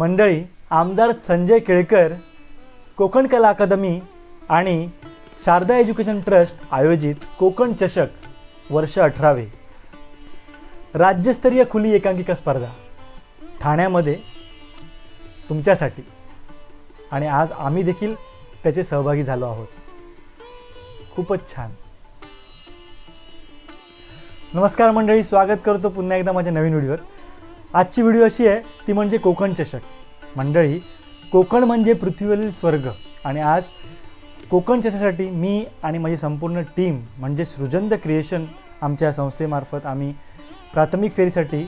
मंडळी आमदार संजय केळकर कोकण कला अकादमी आणि शारदा एज्युकेशन ट्रस्ट आयोजित कोकण चषक वर्ष अठरावे. राज्यस्तरीय खुली एकांकिका स्पर्धा. ठाण्यामध्ये तुमच्यासाठी. आणि आज आम्ही देखील त्याचे सहभागी झालो आहोत. खूपच छान. नमस्कार मंडळी स्वागत करतो पुन्हा एकदा माझ्या नवीन व्हिडिओवर. आजची व्हिडिओ अशी आहे ती म्हणजे कोकण चषक. मंडळी कोकण म्हणजे पृथ्वीवरील स्वर्ग. आणि आज कोकण चषकासाठी मी आणि माझी संपूर्ण टीम म्हणजे सृजंद क्रिएशन आमच्या संस्थेमार्फत आम्ही प्राथमिक फेरीसाठी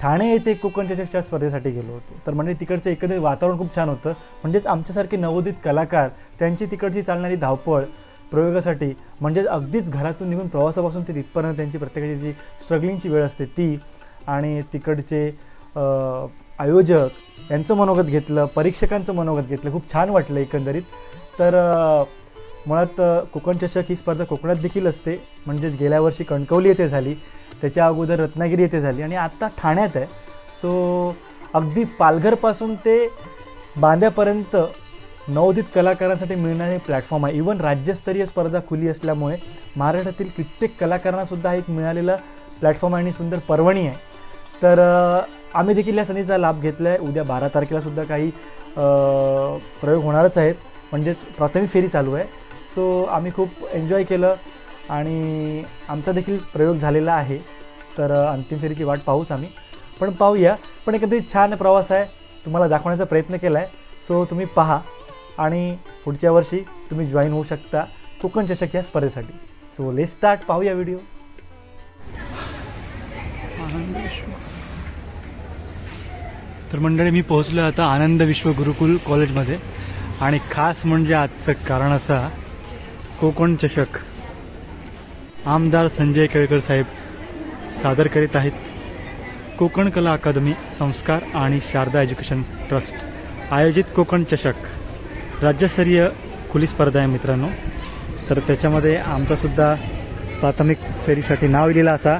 ठाणे येथे कोकण चषकच्या स्पर्धेसाठी गेलो होतो. तर म्हणजे तिकडचं एकंदरीत वातावरण खूप छान होतं. म्हणजेच आमच्यासारखे नवोदित कलाकार त्यांची तिकडची चालणारी धावपळ प्रयोगासाठी म्हणजेच अगदीच घरातून निघून प्रवासापासून ते तिथपर्यंत त्यांची प्रत्येकाची जी स्ट्रगलिंगची वेळ असते ती आणि तिकडचे आयोजक यांचं मनोगत घेतलं परीक्षकांचं मनोगत घेतलं खूप छान वाटलं एकंदरीत. तर मुळात कोकण चषक ही स्पर्धा कोकणात देखील असते. म्हणजेच गेल्या वर्षी कणकवली येथे झाली त्याच्या अगोदर रत्नागिरी येथे झाली आणि आत्ता ठाण्यात आहे. सो अगदी पालघरपासून ते बांद्यापर्यंत नवोदित कलाकारांसाठी मिळणारे प्लॅटफॉर्म आहे. इवन राज्यस्तरीय स्पर्धा खुली असल्यामुळे महाराष्ट्रातील कित्येक कलाकारांनासुद्धा एक मिळालेला प्लॅटफॉर्म आहे आणि सुंदर पर्वणी आहे. तर आम्ही देखील या संधीचा लाभ घेतला आहे उद्या बारा तारखेला सुद्धा काही प्रयोग होणारच आहेत. म्हणजेच प्राथमिक फेरी चालू आहे. सो आम्ही खूप एन्जॉय केलं आणि आमचा देखील प्रयोग झालेला आहे. तर अंतिम फेरीची वाट पाहूच आम्ही. पण पाहूया. पण एकंदरीत छान प्रवास आहे. तुम्हाला दाखवण्याचा प्रयत्न केला आहे सो तुम्ही पहा. आणि पुढच्या वर्षी तुम्ही जॉईन होऊ शकता. कोकण चषक या स्पर्धेसाठी. सो ले स्टार्ट पाहूया व्हिडिओ तर मंडळी मी पोहोचलो आता आनंद विश्व गुरुकुल कॉलेजमध्ये. आणि खास म्हणजे आजचं कारण असा कोकण चषक. आमदार संजय केळकर साहेब सादर करीत आहेत. कोकण कला अकादमी संस्कार आणि शारदा एज्युकेशन ट्रस्ट. आयोजित कोकण चषक. राज्यस्तरीय खुली स्पर्धा आहे मित्रांनो. तर त्याच्यामध्ये आमचासुद्धा प्राथमिक फेरीसाठी नाव लिहिलं असा.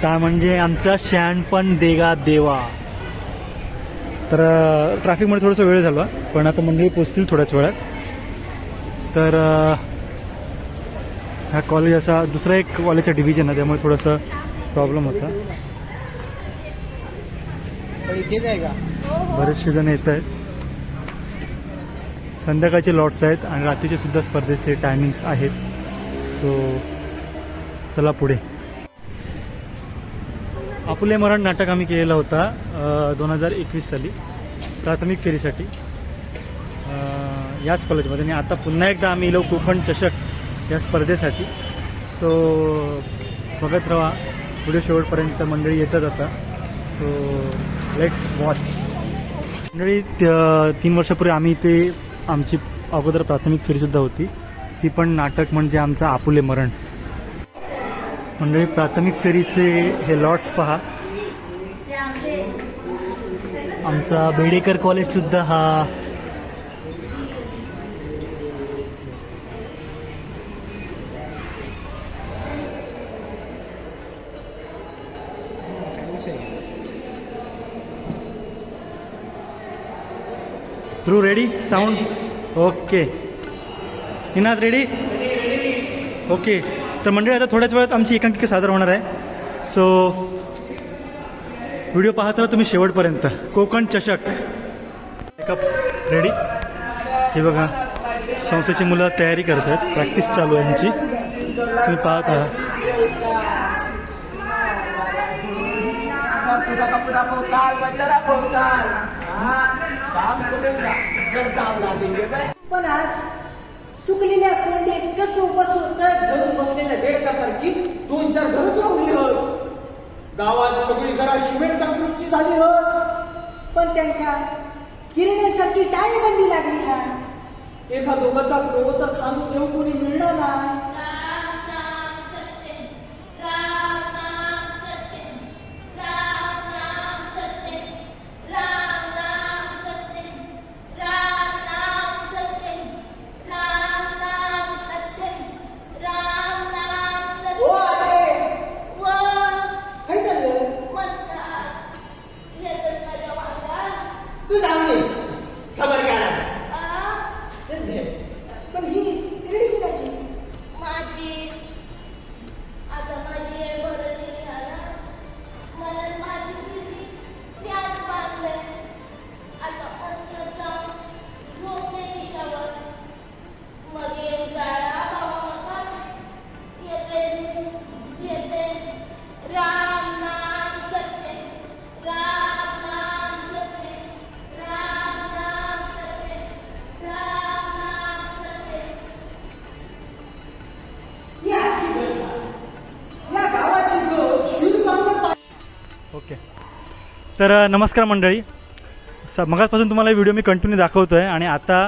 त्या म्हणजे आमचा शहाणपण देगा देवा. तर अ, ट्रॅफिकमुळे थोडासा वेळ झाला पण आता मंडळी पोचतील थोड्याच वेळात. तर अ, हा कॉलेज असा दुसरा एक कॉलेजचा डिव्हिजन आहे त्यामुळे थोडासा प्रॉब्लेम होता. बरेचसे जण येत आहेत. संध्याकाळचे लॉट्स आहेत आणि रात्रीचे सुद्धा स्पर्धेचे टायमिंग्स आहेत. सो चला पुढे. आपुले मरण नाटक आम्ही केलेला होता दोन हजार एकवीस साली प्राथमिक फेरीसाठी. याच कॉलेजमध्ये आणि आता पुन्हा एकदा आम्ही इलो कोकण चषक या स्पर्धेसाठी. सो बघत राहा. पुढे शेवटपर्यंत मंडळी येतच आता. सो लेट्स वॉच मंडळी तीन वर्षापूर्वी आम्ही इथे आमची अगोदर प्राथमिक फेरीसुद्धा होती. ती पण नाटक म्हणजे आमचं आपुले मरण. मंडळी प्राथमिक फेरीचे हे लॉट्स पहा. आमचा बेडेकर कॉलेज सुद्धा हा through ready sound okay Ninad ready okay तर मंडळी आता थोड्याच वेळात आमची एकांकिका सादर होणार आहे. सो व्हिडिओ पाहत राहा तुम्ही शेवटपर्यंत. कोकण चषक. मेकअप रेडी हे बघा संस्थेची मुलं तयारी करत आहेत. प्रॅक्टिस चालू आहे यांची. तुम्ही पाहत आहात पण आज सुकलेल्या कोंडे इतकं सोपं होतं घरून बसलेल्या बेडकासारखी दोन चार घरच उरली हो गावात सगळी घरा सिमेंट काँक्रीटची झाली हो पण त्यांच्या किरण्यासारखी टाळेबंदी लागली हा. एका दोघाचा प्रयोग तर खांदून देऊ कोणी मिळणार नाही. तर नमस्कार मंडळी. स मगाचपासून तुम्हाला व्हिडिओ मी कंटिन्यू दाखवतो आहे आणि आता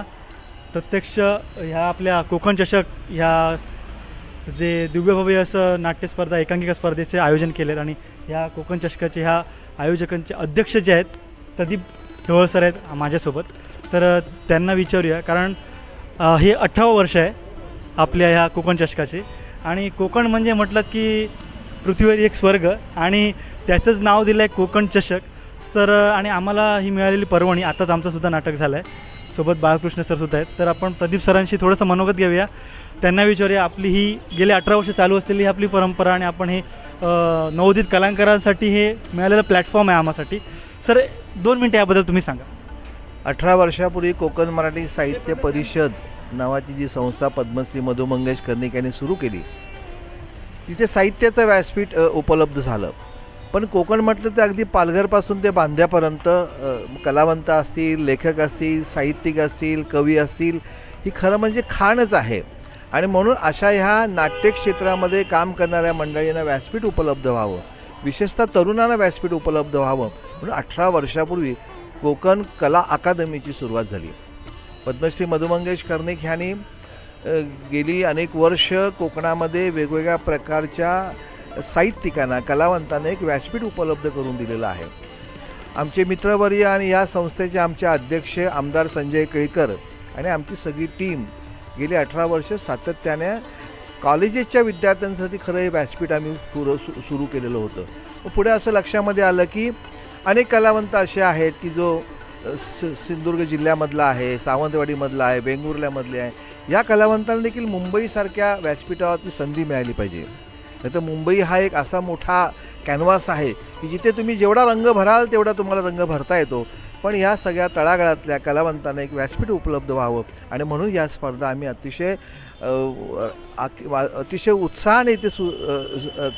प्रत्यक्ष ह्या आपल्या कोकण चषक ह्या जे दिव्यभव्य असं नाट्यस्पर्धा एकांकिका स्पर्धेचे आयोजन केले आहेत आणि ह्या कोकण चषकाचे ह्या आयोजकांचे अध्यक्ष जे आहेत प्रदीप ढवळ सर आहेत माझ्यासोबत. तर त्यांना विचारूया कारण हे अठरावं वर्ष आहे आपल्या ह्या कोकण चषकाचे आणि कोकण म्हणजे म्हटलं की पृथ्वीवर एक स्वर्ग आणि त्याचंच नाव दिलं आहे कोकण चषक. सर आणि आम्हाला ही मिळालेली पर्वणी आताच आमचंसुद्धा नाटक झालं आहे सोबत बाळकृष्ण सरसुद्धा आहेत. तर आपण प्रदीप सरांशी थोडंसं मनोगत घेऊया. त्यांना विचारूया आपली ही गेली अठरा वर्ष चालू असलेली ही आपली परंपरा आणि आपण हे नवोदित कलाकारांसाठी हे मिळालेलं प्लॅटफॉर्म आहे आम्हासाठी. सर दोन मिनटं याबद्दल तुम्ही सांगा. अठरा वर्षापूर्वी कोकण मराठी साहित्य परिषद नावाची जी संस्था पद्मश्री मधु मंगेश कर्णिक यांनी सुरू केली तिथे साहित्याचं व्यासपीठ उपलब्ध झालं. पण कोकण म्हटलं तर अगदी पालघरपासून ते बांध्यापर्यंत कलावंत असतील लेखक असतील साहित्यिक असतील कवी असतील ही खरं म्हणजे खाणच आहे. आणि म्हणून अशा ह्या नाट्य क्षेत्रामध्ये काम करणाऱ्या मंडळींना व्यासपीठ उपलब्ध व्हावं. विशेषतः तरुणांना व्यासपीठ उपलब्ध व्हावं. म्हणून अठरा वर्षापूर्वी कोकण कला अकादमीची सुरुवात झाली. पद्मश्री मधुमंगेश कर्णिक ह्यांनी गेली अनेक वर्ष कोकणामध्ये वेगवेगळ्या प्रकारच्या साहित्यिकांना कलावंतांना एक व्यासपीठ उपलब्ध करून दिलेलं आहे. आमचे मित्रवर्य आणि या संस्थेचे आमचे अध्यक्ष आमदार संजय केळकर आणि आमची सगळी टीम गेली अठरा वर्ष सातत्याने कॉलेजेसच्या विद्यार्थ्यांसाठी खरं हे व्यासपीठ आम्ही सुरू सुरू केलेलं होतं. पुढे असं लक्षामध्ये आलं की अनेक कलावंत असे आहेत की जो सि- सिंधुदुर्ग जिल्ह्यामधला आहे सावंतवाडीमधला आहे वेंगुर्ल्यामधले आहे. या कलावंतांना देखील मुंबईसारख्या व्यासपीठावरती संधी मिळाली पाहिजे. नाही तर मुंबई हा एक असा मोठा कॅनव्हास आहे की जिथे तुम्ही जेवढा रंग भराल तेवढा तुम्हाला रंग भरता येतो. पण या सगळ्या तळागाळातल्या कलावंतांना एक व्यासपीठ उपलब्ध व्हावं आणि म्हणून या स्पर्धा आम्ही अतिशय वा- अतिशय उत्साहाने इथे सु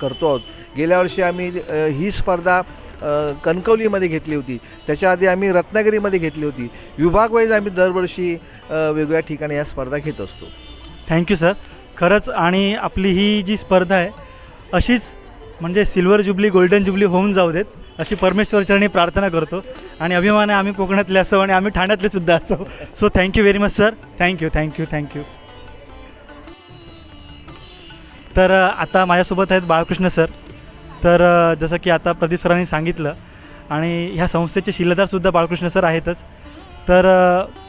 करतो आहोत. गेल्या वर्षी आम्ही ही स्पर्धा कणकवलीमध्ये घेतली होती. त्याच्या आधी आम्ही रत्नागिरीमध्ये घेतली होती. विभागवाईज आम्ही दरवर्षी वेगवेगळ्या ठिकाणी या स्पर्धा घेत असतो. Thank you sir. खरंच आणि आपली ही जी स्पर्धा आहे अशीच म्हणजे सिल्वर जुबली गोल्डन जुबली होऊन जाऊ देत. अशी परमेश्वरचरणी प्रार्थना करतो. आणि अभिमान आहे आम्ही कोकणातले असो आणि आम्ही ठाण्यातले सुद्धा असो. So thank you very much sir thank you thank you thank you तर आता माझ्यासोबत आहेत बाळकृष्ण सर. तर जसं की आता प्रदीप सरांनी सांगितलं आणि ह्या संस्थेचे शिलेदारसुद्धा बाळकृष्ण सर आहेतच. तर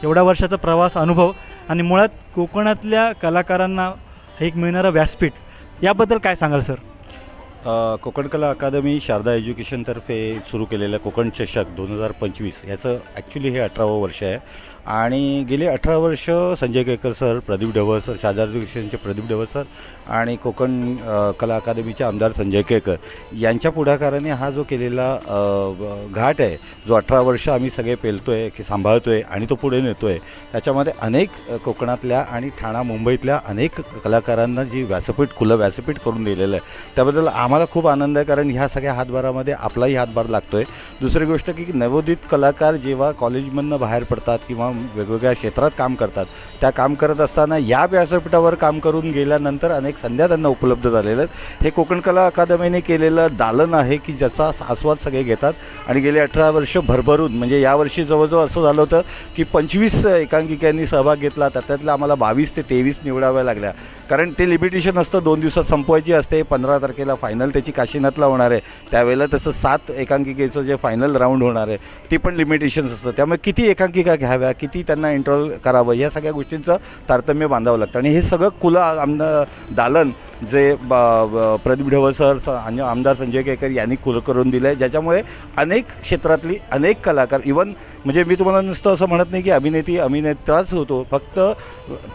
एवढ्या वर्षाचा प्रवास अनुभव आणि मुळात कोकणातल्या कलाकारांना एक मिळणारं व्यासपीठ याबद्दल काय सांगाल सर? कोकण कला अकादमी शारदा एज्युकेशनतर्फे सुरू केलेलं कोकण चषक दोन हजार पंचवीस याचं ॲक्च्युली हे अठरावं वर्ष आहे. आणि गेले अठरा वर्ष Sanjay Kelkar sir Pradeep Dhawal sir Sharada Pradeep Dhawal sir आणि कोकण कला अकादमीचे आमदार संजय केळकर. यांच्या पुढाकाराने हा जो केलेला घाट आहे जो अठरा वर्ष आम्ही सगळे पेलतो आहे की सांभाळतो आहे आणि तो पुढे नेतो आहे त्याच्यामध्ये अनेक कोकणातल्या आणि ठाणा मुंबईतल्या अनेक कलाकारांना जी व्यासपीठ खुलं व्यासपीठ करून दिलेलं आहे त्याबद्दल आम्हाला खूप आनंद आहे कारण ह्या सगळ्या हातभारामध्ये आपलाही हातभार लागतो आहे दुसरी गोष्ट की नवोदित कलाकार जेव्हा कॉलेजमधनं बाहेर पडतात किंवा वेगवेगळ्या क्षेत्रात काम करतात. त्या काम करत असताना या व्यासपीठावर काम करून गेल्यानंतर अनेक संध्या त्यांना उपलब्ध झालेल्या आहेत. हे कोकण कला अकादमीने केलेलं दालन आहे की ज्याचा आस्वाद सगळे घेतात. आणि गेले अठरा वर्ष भरभरून म्हणजे यावर्षी जवळजवळ असं झालं होतं की पंचवीस एकांकिकांनी सहभाग घेतला. तर त्यातल्या आम्हाला बावीस ते तेवीस निवडाव्या लागल्या. कारण ते लिमिटेशन असतं दोन दिवसात संपवायची असते पंधरा तारखेला फायनल त्याची काशीनाथला होणार आहे. त्यावेळेला तसं सात एकांकिकेचं जे फायनल राऊंड होणार आहे ती पण लिमिटेशन्स असतं त्यामुळे किती एकांकिका घ्याव्या किती त्यांना इंट्रोल करावं या सगळ्या गोष्टींचं तारतम्य बांधावं लागतं. आणि हे सगळं खुलं आम दालन जे प्रदीप ढवळ सर आणि आमदार संजय केकर यांनी खुलं करून दिलं आहे ज्याच्यामुळे अनेक क्षेत्रातली अनेक कलाकार इवन म्हणजे मी तुम्हाला नुसतं असं म्हणत नाही की अभिनेती अभिनेत्राच होतो. फक्त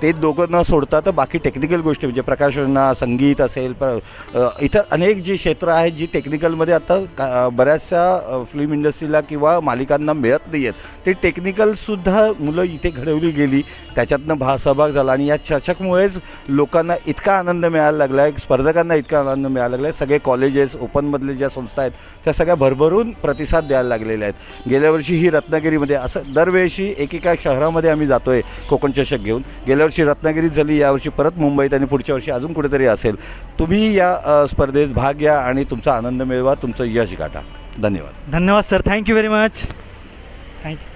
ते दोघं न सोडता तर बाकी टेक्निकल गोष्टी म्हणजे प्रकाशना संगीत असेल प्र इतर अनेक जी क्षेत्र आहेत जी टेक्निकलमध्ये आता का बऱ्याचशा फिल्म इंडस्ट्रीला किंवा मालिकांना मिळत नाही आहेत. ते टेक्निकलसुद्धा मुलं इथे घडवली गेली. त्याच्यातनं भा सहभाग झाला आणि या चषकमुळेच लोकांना इतका आनंद मिळायला लागला आहे स्पर्धकांना इतका आनंद मिळायला लागला आहे सगळे कॉलेजेस ओपनमधले ज्या संस्था आहेत त्या सगळ्या भरभरून प्रतिसाद द्यायला लागलेल्या आहेत. गेल्या वर्षी ही रत्नागिरीमध्ये असं दरवेळेशी एकेका शहरामध्ये आम्ही जातो आहे कोकण चषक घेऊन. गेल्या वर्षी रत्नागिरीत झाली यावर्षी परत मुंबईत आणि पुढच्या वर्षी अजून कुठेतरी असेल. तुम्ही या स्पर्धेत भाग घ्या आणि तुमचा आनंद मिळवा तुमचं यश गाठा. धन्यवाद. धन्यवाद sir. Thank you very much thank you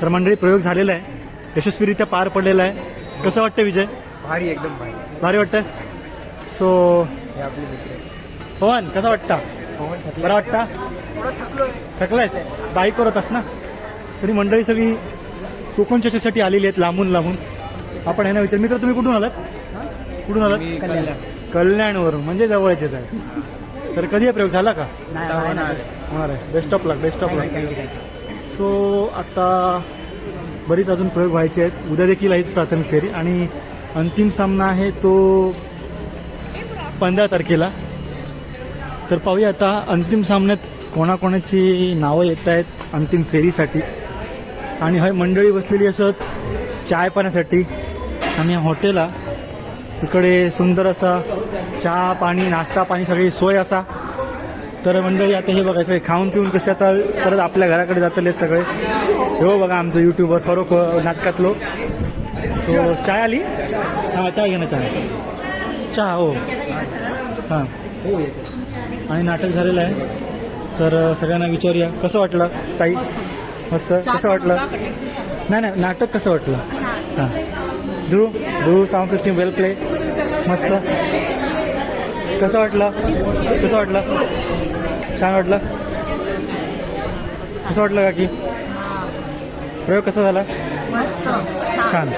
तर मंडळी प्रयोग झालेला आहे. यशस्वीरित्या पार पडलेला आहे. कसं वाटतं विजय? भारी एकदम भारी. भारी वाटतं? सो पवन कसं वाटतं? बरं वाटतं? थकलायस? बाईकवर होतास ना? तरी मंडळी सगळी कोकण चषकसाठी आलेली आहेत लांबून लांबून. आपण यांना विचार. मित्र तुम्ही कुठून आलात? कुठून आलात? कल्याणवरून म्हणजे जवळचेच आहे. तर कधी प्रयोग झाला का? होणार आहे. Best of luck best of luck so आता बरीच अजून प्रयोग व्हायचे आहेत. उद्या देखील आहेत प्राथमिक फेरी आणि अंतिम सामना आहे तो पंधरा तारखेला. तर पाहूया आता अंतिम सामन्यात कोणाकोणाची नावं येत आहेत अंतिम फेरीसाठी. आणि हय मंडळी बसलेली असत चाय पाण्यासाठी आणि हॉटेला तिकडे सुंदर असा चहा पाणी नाश्ता पाणी सगळी सोय असा. तर मंडळी आता हे बघा सगळे खाऊन पिऊन कसे आता परत आपल्या घराकडे जातले सगळे. हो बघा आमचं युट्यूबर फरोख नाटकातलो सो चाय आली? हां चाय घे ना चहा चहा हो. हां. आणि नाटक झालेलं आहे. तर सगळ्यांना विचारूया. कसं वाटलं ताई? मस्त? कसं वाटलं? नाही नाही नाटक कसं वाटलं? हां. Dhruv Dhruv sound system well play मस्त. कसं वाटलं? कसं वाटलं? छान वाटलं? कसं वाटलं का की प्रयोग कसा झाला? मस्त. छान.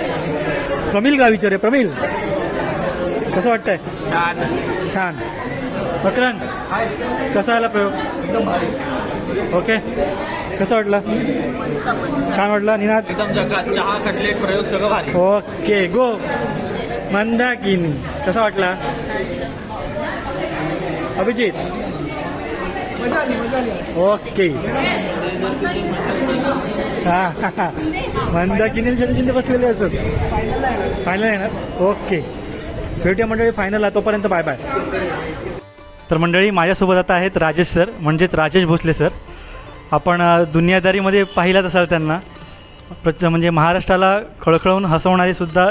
प्रमिल का विचारे प्रमिल. कसं वाटतंय? छान. मकरन कसा आला प्रयोग? ओके. कसं वाटलं? छान वाटलं निनाद? एकदम जगात चहा कटलेट प्रयोग सगळं भारी. Okay go. मंदाकिनी. कसा वाटला? अभिजित? ओके. हा हा. मंदाकिनी शिंदे बसलेले असत. फायनल आहे ना? ओके. भेटूया मंडळी फायनल आहे तोपर्यंत बाय बाय तर मंडळी माझ्यासोबत आता आहेत राजेश सर म्हणजेच राजेश भोसले सर. आपण दुनियादारीमध्ये पाहिलाच असाल त्यांना प्रच म्हणजे महाराष्ट्राला खळखळून हसवणारे सुद्धा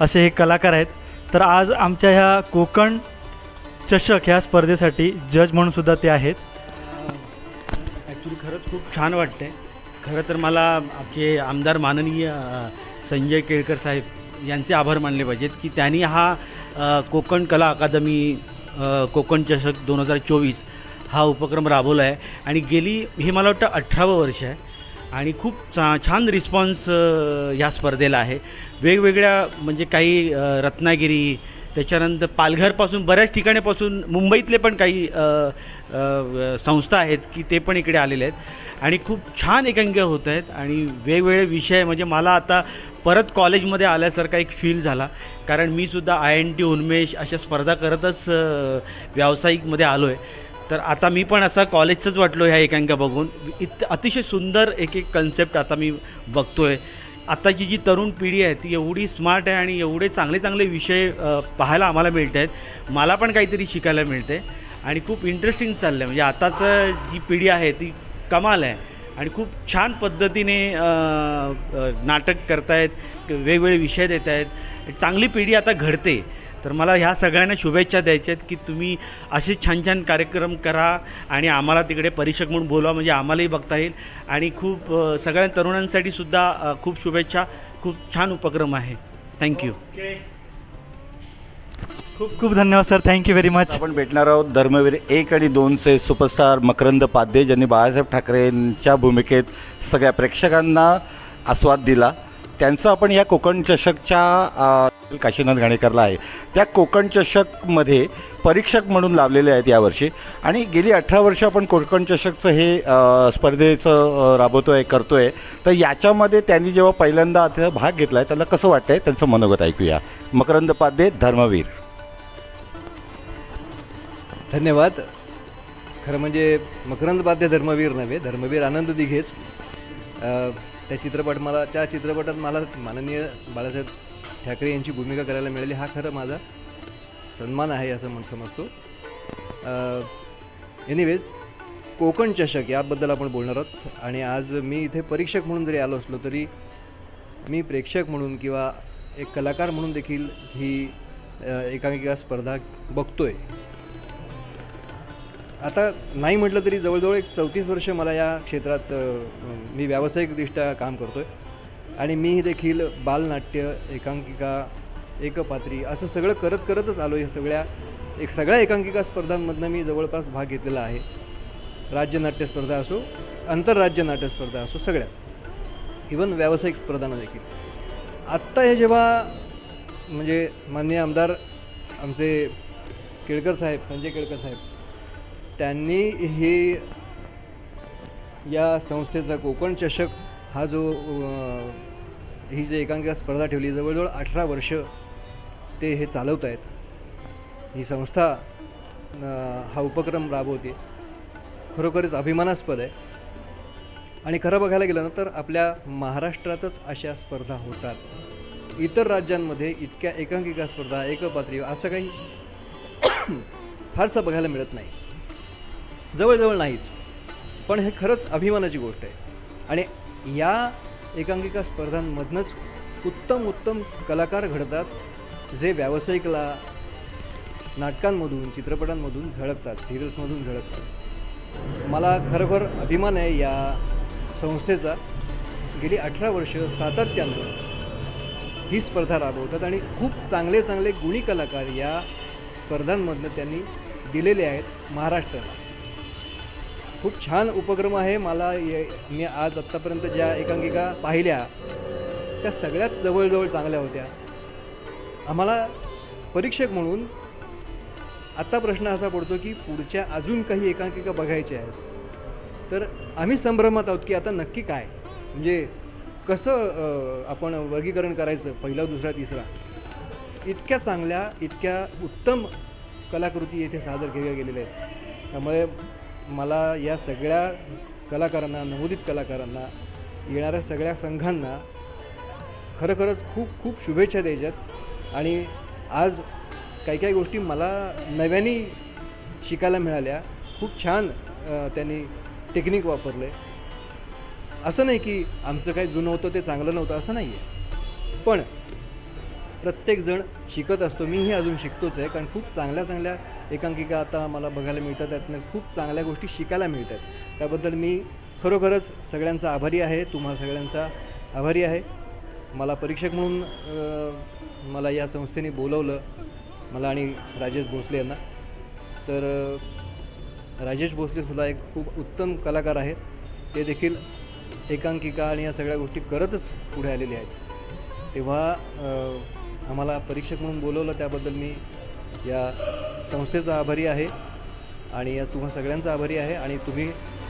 असे हे कलाकार आहेत. तर आज आमच्या ह्या कोकण चषक ह्या स्पर्धेसाठी जज म्हणून सुद्धा ते आहेत. ॲक्च्युली खरंच खूप छान वाटते खरं तर मला आमचे आमदार माननीय संजय केळकर साहेब यांचे आभार मानले पाहिजेत की त्यांनी हा कोकण कला अकादमी कोकण चषक दोन हजार चोवीस हा उपक्रम राबवला आहे आणि गेली हे मला वाटतं अठरावं वर्ष आहे. आणि खूप चा छान रिस्पॉन्स ह्या स्पर्धेला आहे. वेगवेगळ्या म्हणजे काही रत्नागिरी त्याच्यानंतर पालघरपासून बऱ्याच ठिकाणीपासून मुंबईतले पण काही संस्था आहेत की ते पण इकडे आलेले आहेत. आणि खूप छान एकांकिका होत आहेत आणि वेगवेगळे विषय म्हणजे मला आता परत कॉलेजमध्ये आल्यासारखा एक फील झाला. कारण मी सुद्धा आय एन टी उन्मेष अशा स्पर्धा करतच व्यावसायिकमध्ये आलो आहे तर आता मी पण असा कॉलेजचंच वाटलो ह्या एकांका बघून. इत अतिशय सुंदर एक एक कन्सेप्ट आता मी बघतोय. आताची जी तरुण पिढी आहे ती एवढी स्मार्ट आहे आणि एवढे चांगले चांगले विषय पाहायला आम्हाला मिळत आहेत मला पण काहीतरी शिकायला मिळते आणि खूप इंटरेस्टिंग चाललं आहे म्हणजे आताचं जी पिढी आहे ती कमाल आहे. आणि खूप छान पद्धतीने नाटक करतायत वेगवेगळे विषय देत आहेत चांगली पिढी आता घडते. तर मला ह्या सगळ्यांना शुभेच्छा द्यायच्या आहेत की तुम्ही असे छान छान कार्यक्रम करा आणि आम्हाला तिकडे परीक्षक म्हणून बोलवा म्हणजे आम्हालाही बघता येईल. आणि खूप सगळ्या तरुणांसाठी सुद्धा खूप शुभेच्छा. खूप छान उपक्रम आहे. थँक्यू खूप खूप धन्यवाद सर. थँक्यू व्हेरी मच आपण भेटणार आहोत धर्मवीर एक आणि दोनचे सुपरस्टार मकरंद पाध्ये ज्यांनी बाळासाहेब ठाकरेंच्या भूमिकेत सगळ्या प्रेक्षकांना आस्वाद दिला. त्यांचं आपण या कोकण चषकच्या काशीनाथ घाणेकरला आहे. त्या कोकण चषकमध्ये परीक्षक म्हणून लावलेले आहेत यावर्षी. आणि गेली अठरा वर्ष आपण कोकण चषकचं हे स्पर्धेचं राबवतो आहे करतो आहे तर याच्यामध्ये त्यांनी जेव्हा पहिल्यांदा आता भाग घेतला आहे त्याला कसं वाटतं आहे त्यांचं मनोगत ऐकूया. मकरंद पाध्ये धर्मवीर. धन्यवाद. खरं म्हणजे मकरंद बाध्य धर्मवीर नव्हे धर्मवीर आनंद दिघेच. त्या चित्रपट मला त्या चित्रपटात मला माननीय बाळासाहेब ठाकरे यांची भूमिका करायला मिळाली हा खरं माझा सन्मान आहे असं म्हण समजतो. एनिवेज कोकण चषक याबद्दल आपण बोलणार आहोत. आणि आज मी इथे परीक्षक म्हणून जरी आलो असलो तरी मी प्रेक्षक म्हणून किंवा एक कलाकार म्हणून देखील ही एकांकिका स्पर्धा बघतोय. आता नाही म्हटलं तरी जवळजवळ एक चौतीस वर्ष मला या क्षेत्रात मी व्यावसायिकदृष्ट्या काम करतो आहे आणि मी देखील बालनाट्य एकांकिका एकपात्री असं सगळं करत करतच आलो या सगळ्या एक सगळ्या एकांकिका स्पर्धांमधनं मी जवळपास भाग घेतलेला आहे. राज्य नाट्य स्पर्धा असो आंतरराज्य नाट्य स्पर्धा असो सगळ्या. इवन व्यावसायिक स्पर्धांना देखील. आत्ता हे जेव्हा म्हणजे मान्य आमदार आमचे केळकर साहेब संजय केळकर साहेब त्यांनी हे या संस्थेचा कोकण चषक हा जो ही जी एकांकिका स्पर्धा ठेवली जवळजवळ अठरा वर्ष ते हे चालवत आहेत. ही संस्था हा उपक्रम राबवते. खरोखरच अभिमानास्पद आहे. आणि खरं बघायला गेलं ना तर आपल्या महाराष्ट्रातच अशा स्पर्धा होतात. इतर राज्यांमध्ये इतक्या एकांकिका स्पर्धा एकपात्री असं काही फारसं बघायला मिळत नाही. जवळजवळ नाहीच. पण हे खरंच अभिमानाची गोष्ट आहे. आणि या एकांकिका स्पर्धांमधनंच उत्तम उत्तम कलाकार घडतात जे व्यावसायिकला नाटकांमधून चित्रपटांमधून झळकतात सिरियल्समधून झळकतात. मला खरोखर अभिमान आहे या संस्थेचा. गेली अठरा वर्ष सातत्यानं ही स्पर्धा राबवतात आणि खूप चांगले चांगले गुणी कलाकार या स्पर्धांमधनं त्यांनी दिलेले आहेत महाराष्ट्राला. खूप छान उपक्रम आहे. मला ये मी आज आत्तापर्यंत ज्या एकांकिका पाहिल्या त्या सगळ्यात जवळजवळ चांगल्या होत्या. आम्हाला परीक्षक म्हणून आत्ता प्रश्न असा पडतो की पुढच्या अजून काही एकांकिका बघायच्या आहेत. तर आम्ही संभ्रमात आहोत की आता नक्की काय? म्हणजे कसं आपण वर्गीकरण करायचं पहिला दुसरा तिसरा? इतक्या चांगल्या इतक्या उत्तम कलाकृती येथे सादर केल्या गेलेल्या आहेत. त्यामुळे मला या सगळ्या कलाकारांना नवोदित कलाकारांना येणाऱ्या सगळ्या संघांना खरोखरच खूप खूप शुभेच्छा द्यायच्यात. आणि आज काही काही गोष्टी मला नव्याने शिकायला मिळाल्या. खूप छान त्यांनी टेक्निक वापरले. असं नाही की आमचं काही जुनं होतं ते चांगलं नव्हतं असं नाही आहे पण प्रत्येकजण शिकत असतो. मीही अजून शिकतोच आहे कारण खूप चांगल्या चांगल्या एकांकिका आता मला बघायला मिळतात त्यातनं खूप चांगल्या गोष्टी शिकायला मिळतात. त्याबद्दल मी खरोखरच सगळ्यांचा आभारी आहे तुम्हा सगळ्यांचा आभारी आहे. मला परीक्षक म्हणून मला या संस्थेने बोलवलं मला आणि राजेश भोसले यांना. तर राजेश भोसलेसुद्धा एक खूप उत्तम कलाकार आहेत. ते देखील एकांकिका आणि या सगळ्या गोष्टी करतच पुढे आलेले आहेत. तेव्हा आम्हाला परीक्षक म्हणून बोलवलं त्याबद्दल मी या संस्थेचा आभारी आहे आणि या तुम्हा सगळ्यांचा आभारी आहे आणि तुम्ही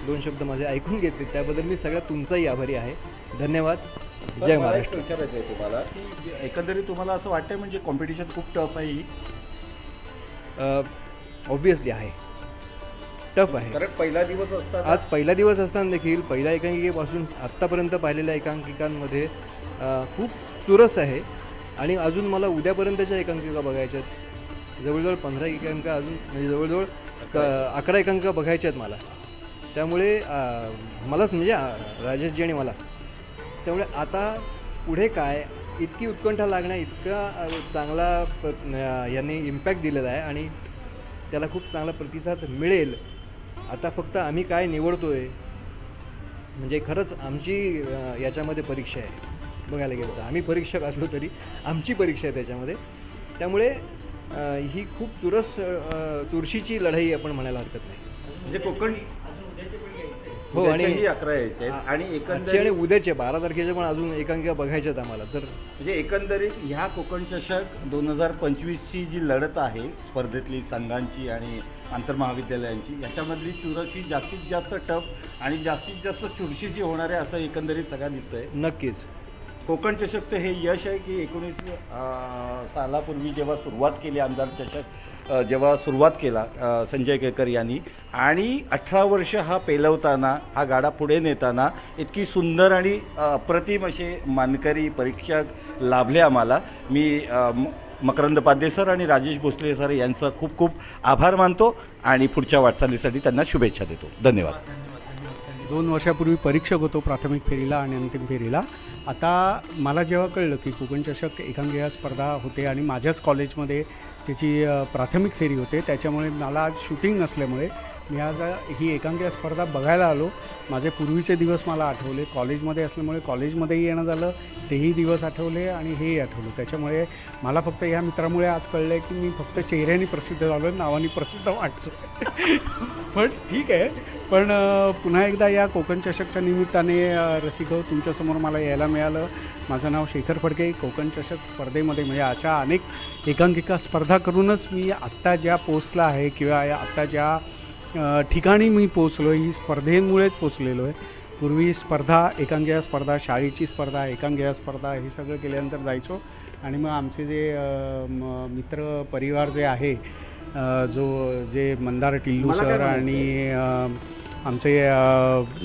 दोन शब्द माझे ऐकून घेतले त्याबद्दल मी सगळ्यात तुमचाही आभारी आहे. धन्यवाद. जय महाराष्ट्र. विचारायचं आहे तुम्हाला की एकंदरीत तुम्हाला असं वाटतंय म्हणजे कॉम्पिटिशन खूप टफ आहे? ही ऑब्विसली आहे. टफ आहे. कारण पहिला दिवस असतात आज पहिला दिवस असताना देखील पहिल्या एकांकिकेपासून आत्तापर्यंत पाहिलेल्या एकांकिकांमध्ये अ, खूप चुरस आहे. आणि अजून मला उद्यापर्यंतच्या एकांकिका बघायच्या आहेत जवळजवळ पंधरा एकांक अजून म्हणजे जवळजवळ च- अकरा एकांक बघायच्या आहेत मला. त्यामुळे मलाच म्हणजे राजेशजी आणि मला. त्यामुळे आता पुढे काय इतकी उत्कंठा लागण्या इतका चांगला यांनी इम्पॅक्ट दिलेला आहे आणि त्याला खूप चांगला प्रतिसाद मिळेल. आता फक्त आम्ही काय निवडतो आहे म्हणजे खरंच आमची याच्यामध्ये परीक्षा आहे. बघायला गेलं तर. आम्ही परीक्षक असलो तरी आमची परीक्षा आहे त्याच्यामध्ये. त्यामुळे ही खूप चुरस चुरशीची लढाई आपण म्हणायला हरकत नाही. म्हणजे कोकण हो आणि अकरा यायचे आहेत. आणि आजची आणि एकंदरीत उद्याचे बारा तारखेचे पण अजून एकांकिका बघायच्यात आम्हाला तर म्हणजे एकंदरीत ह्या कोकण चषक दोन हजार पंचवीसची जी लढत आहे स्पर्धेतली संघांची आणि आंतरमहाविद्यालयांची याच्यामधली चुरस ही जास्तीत जास्त टफ आणि जास्तीत जास्त चुरशीची होणार आहे असं एकंदरीत सगळं दिसतंय. नक्कीच. कोकण चषकचं हे यश आहे की एकोणीस सालापूर्वी जेव्हा सुरुवात केली आमदार चषक जेव्हा सुरुवात केला संजय केळकर यांनी आणि अठरा वर्ष हा पेलवताना हा गाडा पुढे नेताना इतकी सुंदर आणि अप्रतिम असे मानकरी परीक्षक लाभले आम्हाला. मी म- मकरंद पाध्ये सर आणि राजेश भोसले सर यांचा खूप खूप आभार मानतो आणि पुढच्या वाटचालीसाठी त्यांना शुभेच्छा देतो. धन्यवाद. दोन वर्षापूर्वी परीक्षक होतो प्राथमिक फेरीला आणि अंतिम फेरीला. आता मला जेव्हा कळलं की कोकण चषक एकांकिका स्पर्धा होते आणि माझ्याच कॉलेजमध्ये त्याची प्राथमिक फेरी होते त्याच्यामुळे मला आज शूटिंग नसल्यामुळे मी आज ही एकांकिका स्पर्धा बघायला आलो. माझे पूर्वीचे दिवस मला आठवले. कॉलेजमध्ये असल्यामुळे कॉलेजमध्येही येणं झालं. तेही दिवस आठवले आणि हेही आठवलं. त्याच्यामुळे मला फक्त ह्या मित्रामुळे आज कळलं आहे की मी फक्त चेहऱ्याने प्रसिद्ध झालो नावाने प्रसिद्ध वाटचं पण ठीक आहे. पण पुन्हा एकदा या कोकण चषकच्या निमित्ताने अ, रसिक तुमच्यासमोर मला यायला मिळालं. माझं नाव शेखर फडके. कोकण चषक स्पर्धेमध्ये म्हणजे अशा अनेक एकांकिका स्पर्धा करूनच मी आत्ता ज्या पोचला आहे किंवा या आत्ता ज्या ठिकाणी मी पोचलो ही स्पर्धेमुळेच पोचलेलो आहे. पूर्वी स्पर्धा एकांकिका स्पर्धा शाळेची स्पर्धा एकांकिका स्पर्धा हे सगळं केल्यानंतर जायचो. आणि मग आमचे जे मित्र परिवार जे आहे जो जे मंदार टिल्लू सर आणि आमचे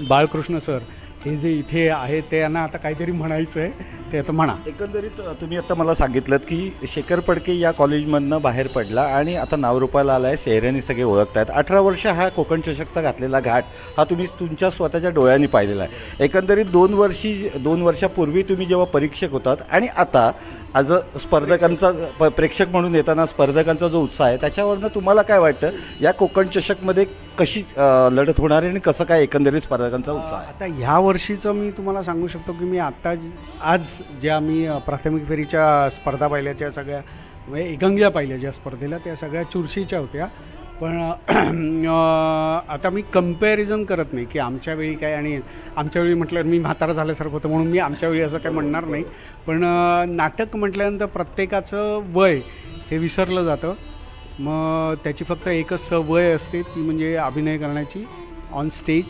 बाळकृष्ण सर हे जे इथे आहे ते यांना आता काहीतरी म्हणायचं आहे ते आता म्हणा. एकंदरीत तुम्ही आता मला सांगितलं की शेखर पडके या कॉलेजमधनं बाहेर पडला आणि आता नावरूपाला आला आहे शहरांनी सगळे ओळखतात आहेत अठरा वर्ष हा कोकण चषकचा घातलेला घाट हा तुम्ही तुमच्या स्वतःच्या डोळ्यांनी पाहिलेला आहे. एकंदरीत दोन वर्षी दोन वर्षापूर्वी तुम्ही जेव्हा परीक्षक होतात आणि आता आज स्पर्धकांचा प- प्रेक्षक म्हणून येताना स्पर्धकांचा जो उत्साह आहे त्याच्यावरनं तुम्हाला काय वाटतं? या कोकण चषकमध्ये कशी अ, लढत होणार आहे आणि कसं काय एकंदरीत स्पर्धकांचा उत्साह आहे? आता ह्या वर्षीचं मी तुम्हाला सांगू शकतो की मी आत्ता ज- आज ज्या मी अ, प्राथमिक फेरीच्या स्पर्धा पाहिल्याच्या सगळ्या म्हणजे एकांगिया पाहिल्या ज्या स्पर्धेला त्या सगळ्या चुरशीच्या होत्या. पण अ, आता मी कंपॅरिझन करत नाही की आमच्या वेळी काय आणि आमच्या वेळी म्हटल्यावर मी म्हातारा झाल्यासारखं होतं म्हणून मी आमच्या वेळी असं काय म्हणणार नाही. पण अ, नाटक म्हटल्यानंतर प्रत्येकाचं वय हे विसरलं जातं. मग त्याची फक्त एकच सवय असते ती म्हणजे अभिनय करण्याची ऑन स्टेज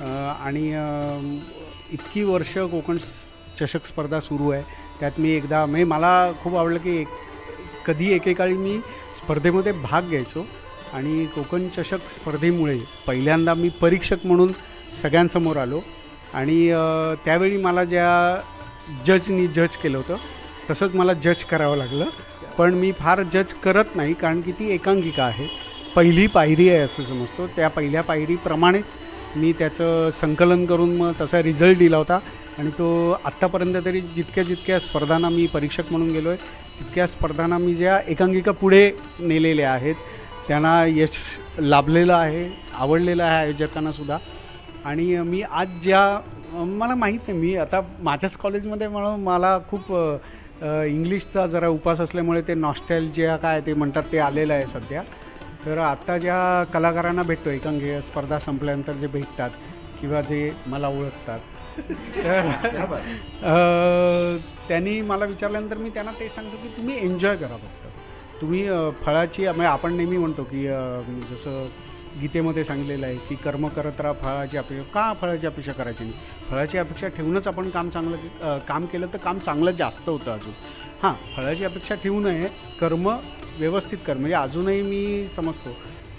आणि इतकी वर्ष कोकण चषक स्पर्धा सुरू आहे. त्यात मी एकदा म्हणजे मला खूप आवडलं की एक कधी एकेकाळी मी स्पर्धेमध्ये भाग घ्यायचो. आणि कोकण चषक स्पर्धेमुळे पहिल्यांदा मी परीक्षक म्हणून सगळ्यांसमोर आलो. आणि त्यावेळी मला ज्या जजनी जज केलं होतं तसंच मला जज करावं लागलं. पण मी फार जज करत नाही कारण की ती एकांकिका आहे. पहिली पायरी आहे असं समजतो. त्या पहिल्या पायरीप्रमाणेच मी त्याचं संकलन करून मग तसा रिझल्ट दिला होता. आणि तो आत्तापर्यंत तरी जितक्या जितक्या स्पर्धांना मी परीक्षक म्हणून गेलो आहे तितक्या स्पर्धांना मी ज्या एकांकिका पुढे नेलेल्या आहेत त्यांना यश लाभलेलं आहे आवडलेलं आहे आयोजकांनासुद्धा आणि मी आज ज्या मला माहीत नाही मी आता माझ्याच कॉलेजमध्ये म्हणून मला खूप इंग्लिशचा जरा उपास असल्यामुळे ते नॉस्टॅल्जिया काय ते म्हणतात ते आलेलं आहे सध्या. तर आत्ता ज्या कलाकारांना भेटतो एकांकिका स्पर्धा संपल्यानंतर जे भेटतात किंवा जे मला ओळखतात तर त्यांनी मला विचारल्यानंतर मी त्यांना ते सांगतो की तुम्ही एन्जॉय करा फक्त. तुम्ही फळाची म्हणजे आपण नेहमी म्हणतो की जसं गीतेमध्ये सांगलेलं आहे की कर्म करत राहा फळाची अपेक्षा का फळाची अपेक्षा करायची नाही? फळाची अपेक्षा ठेवूनच आपण काम चांगलं काम केलं तर काम चांगलं जास्त होतं अजून. हां फळाची अपेक्षा ठेवू नये कर्म व्यवस्थित कर. म्हणजे अजूनही मी समजतो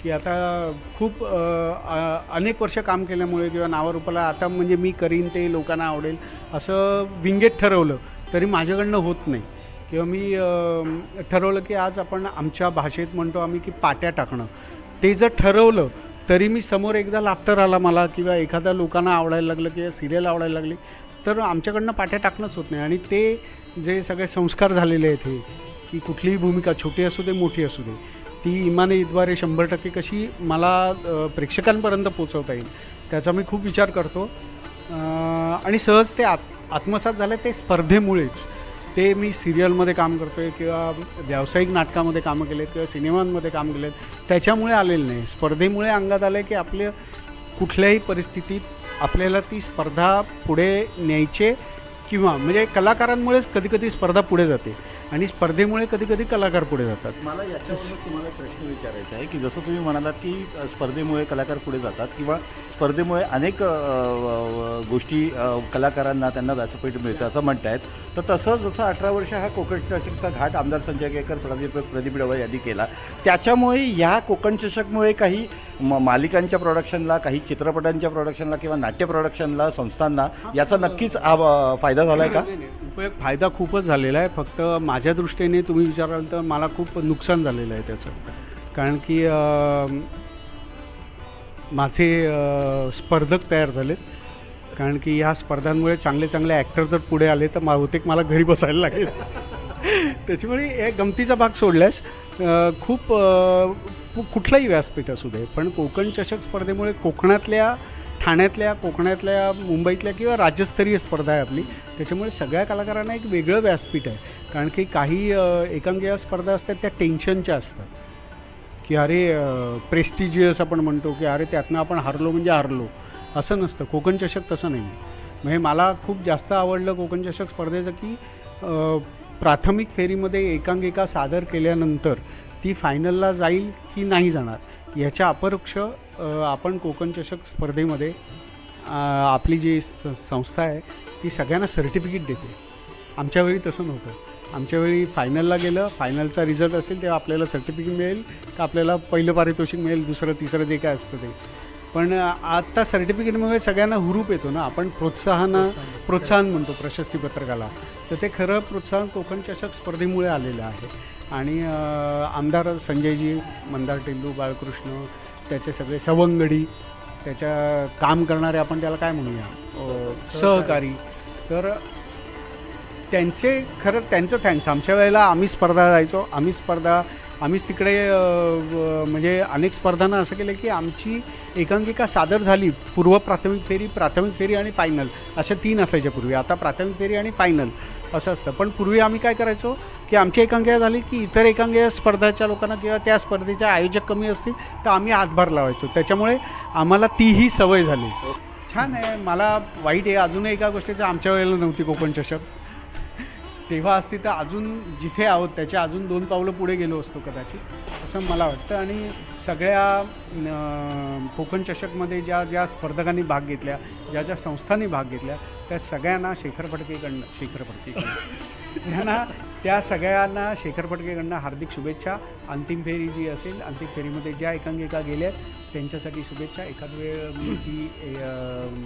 की आता खूप अनेक वर्ष काम केल्यामुळे किंवा नावारूपाला आता म्हणजे मी करीन ते लोकांना आवडेल असं विंगेट ठरवलं तरी माझ्याकडनं होत नाही. किंवा मी ठरवलं की आज आपण आमच्या भाषेत म्हणतो आम्ही की पाट्या टाकणं. ते जर ठरवलं तरी मी समोर एकदा लाफ्टर आला मला किंवा एखाद्या लोकांना आवडायला लागलं किंवा सिरियल आवडायला लागली तर आमच्याकडनं पाट्या टाकणंच होत नाही. आणि ते जे सगळे संस्कार झालेले आहेत हे की कुठलीही भूमिका छोटी असू दे मोठी असू दे ती इमानीद्वारे शंभर टक्के कशी मला प्रेक्षकांपर्यंत पोचवता येईल त्याचा मी खूप विचार करतो. आणि सहज ते आत आत्मसात झालं ते स्पर्धेमुळेच. ते मी सिरियलमध्ये काम करतो आहे किंवा व्यावसायिक नाटकामध्ये कामं केलेत किंवा सिनेमांमध्ये काम केलेत त्याच्यामुळे आलेलं नाही. स्पर्धेमुळे अंगात आलं आहे की आपल्या कुठल्याही परिस्थितीत आपल्याला ती स्पर्धा पुढे न्यायचे किंवा म्हणजे कलाकारांमुळेच कधीकधी स्पर्धा पुढे जाते. आणि स्पर्धेमुळे कधी कधी कलाकार पुढे जातात. मला याच्यावरून तुम्हाला प्रश्न विचारायचा आहे की जसं तुम्ही म्हणालात की स्पर्धेमुळे कलाकार पुढे जातात किंवा स्पर्धेमुळे अनेक गोष्टी कलाकारांना त्यांना व्यासपीठ मिळतं असं म्हणतायत. तर तसं जसं अठरा वर्ष हा कोकण चषकचा घाट आमदार संजय केळकर प्रदीप प्रदीप डवळ यांनी केला त्याच्यामुळे ह्या कोकण चषकमुळे काही म मालिकांच्या प्रोडक्शनला काही चित्रपटांच्या प्रोडक्शनला किंवा नाट्य प्रोडक्शनला संस्थांना याचा नक्कीच फायदा झाला आहे का. उपयोग फायदा खूपच झालेला आहे. फक्त माझ्या दृष्टीने तुम्ही विचाराल तर मला खूप नुकसान झालेलं आहे त्याचं. कारण की माझे स्पर्धक तयार झालेत. कारण की ह्या स्पर्धांमुळे चांगले चांगले ॲक्टर जर पुढे आले तर बहुतेक मला घरी बसायला लागेल. त्याच्यामुळे हे गमतीचा भाग सोडल्यास खूप कुठलाही व्यासपीठ असू दे पण कोकण चषक स्पर्धेमुळे कोकणातल्या ठाण्यातल्या कोकणातल्या मुंबईतल्या किंवा राज्यस्तरीय स्पर्धा आहे आपली त्याच्यामुळे सगळ्या कलाकारांना एक वेगळं व्यासपीठ आहे. कारण की काही एकांकिका स्पर्धा असतात त्या टेन्शनच्या असतात. की अरे प्रेस्टिजियस आपण म्हणतो की अरे त्यातनं आपण हरलो म्हणजे हरलो. असं नसतं. कोकण चषक तसं नाही. म्हणजे मला खूप जास्त आवडलं कोकण चषक स्पर्धेचं की प्राथमिक फेरीमध्ये एकांकिका सादर केल्यानंतर ती फायनलला जाईल की नाही जाणार. याच्या अपरोक्ष आपण कोकण चषक स्पर्धेमध्ये आपली जी स- संस्था आहे ती सगळ्यांना सर्टिफिकेट देते. आमच्या वेळी तसं नव्हतं. आमच्या वेळी फायनलला गेलं. फायनलचा रिझल्ट असेल तेव्हा आपल्याला सर्टिफिकेट मिळेल. का आपल्याला पहिलं पारितोषिक मिळेल दुसरं तिसरं जे काय असतं ते. पण आत्ता सर्टिफिकेटमुळे सगळ्यांना हुरूप येतो ना. आपण प्रोत्साहन प्रोत्साहन. म्हणतो प्रशस्ती पत्रकाला. तर ते खरं प्रोत्साहन कोकण चषक स्पर्धेमुळे आलेलं आहे. आणि आमदार संजयजी मंदार टेंडू बाळकृष्ण त्याचे सगळे सवंगडी त्याच्या काम करणारे आपण त्याला काय म्हणूया? अं, सहकारी. तर त्यांचे खरं त्यांचं थँक्स आमच्या वेळेला आम्ही स्पर्धा जायचो. आम्ही स्पर्धा आम्हीच तिकडे म्हणजे अनेक स्पर्धांना असं केलं की आमची एकांकिका सादर झाली. पूर्व प्राथमिक फेरी प्राथमिक फेरी आणि फायनल अशा तीन असायच्या पूर्वी. आता प्राथमिक फेरी आणि फायनल असं असतं. पण पूर्वी आम्ही काय करायचो की आमची एकांकिका झाली की इतर एकांकिका स्पर्धाच्या लोकांना किंवा त्या स्पर्धेचे आयोजक कमी असतील तर आम्ही हातभार लावायचो. त्याच्यामुळे आम्हाला तीही सवय झाली. छान आहे. मला वाईट आहे. अजूनही एका गोष्टीचं आमच्या वेळेला नव्हती कोकण चषक. तेव्हा असती तर अजून जिथे आहोत त्याच्या अजून दोन पावलं पुढे गेलो असतो कदाचित असं मला वाटतं. आणि सगळ्या कोकण चषकमध्ये ज्या ज्या स्पर्धकांनी भाग घेतल्या ज्या ज्या संस्थांनी भाग घेतल्या त्या सगळ्यांना शेखर फडकेकडनं शेखर फडकेकडनं. यांना त्या सगळ्यांना शेखर फडकेकडनं हार्दिक शुभेच्छा. अंतिम फेरी जी असेल अंतिम फेरीमध्ये ज्या एकांकिका गेल्या त्यांच्यासाठी शुभेच्छा. एखाद वेळ मी ती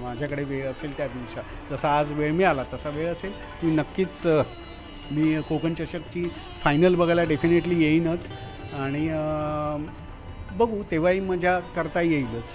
माझ्याकडे वेळ असेल त्या दिवसात जसा आज वेळ मिळाला तसा वेळ असेल. मी नक्कीच मी कोकण चषकची फायनल बघायला डेफिनेटली येईनच. आणि बघू तेव्हाही मजा करता येईलच.